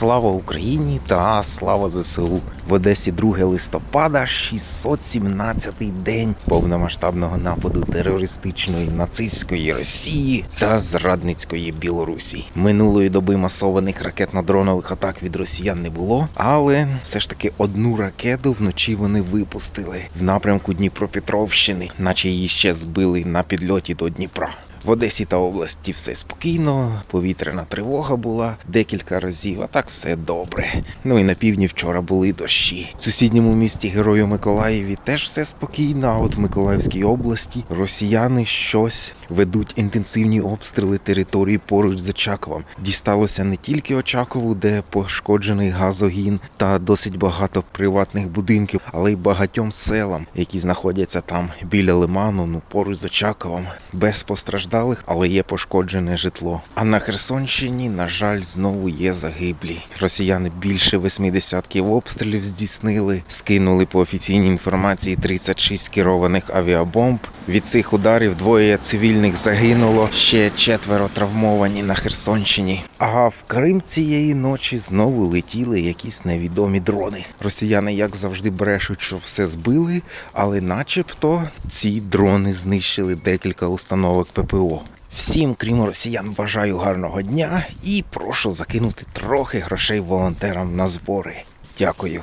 Слава Україні та слава ЗСУ. В Одесі 2 листопада, 617-й день повномасштабного нападу терористичної нацистської Росії та зрадницької Білорусі. Минулої доби масованих ракетно-дронових атак від росіян не було, але все ж таки одну ракету вночі вони випустили в напрямку Дніпропетровщини, наче її ще збили на підльоті до Дніпра. В Одесі та області все спокійно, повітряна тривога була декілька разів, а так все добре. Ну і на півдні вчора були дощі. В сусідньому місті Герою Миколаєві теж все спокійно. А от в Миколаївській області росіяни щось ведуть інтенсивні обстріли території поруч з Очаковом. Дісталося не тільки Очакову, де пошкоджений газогін та досить багато приватних будинків, але й багатьом селам, які знаходяться там біля лиману, ну поруч з Очаковом, без постраждалих, але є пошкоджене житло. А на Херсонщині, на жаль, знову є загиблі. Росіяни більше восьми десятків обстрілів здійснили, скинули по офіційній інформації 36 керованих авіабомб. Від цих ударів двоє цивільних загинуло, ще четверо травмовані на Херсонщині. А в Крим цієї ночі знову летіли якісь невідомі дрони. Росіяни, як завжди, брешуть, що все збили, але начебто ці дрони знищили декілька установок ППО. Всім, крім росіян, бажаю гарного дня і прошу закинути трохи грошей волонтерам на збори. Дякую.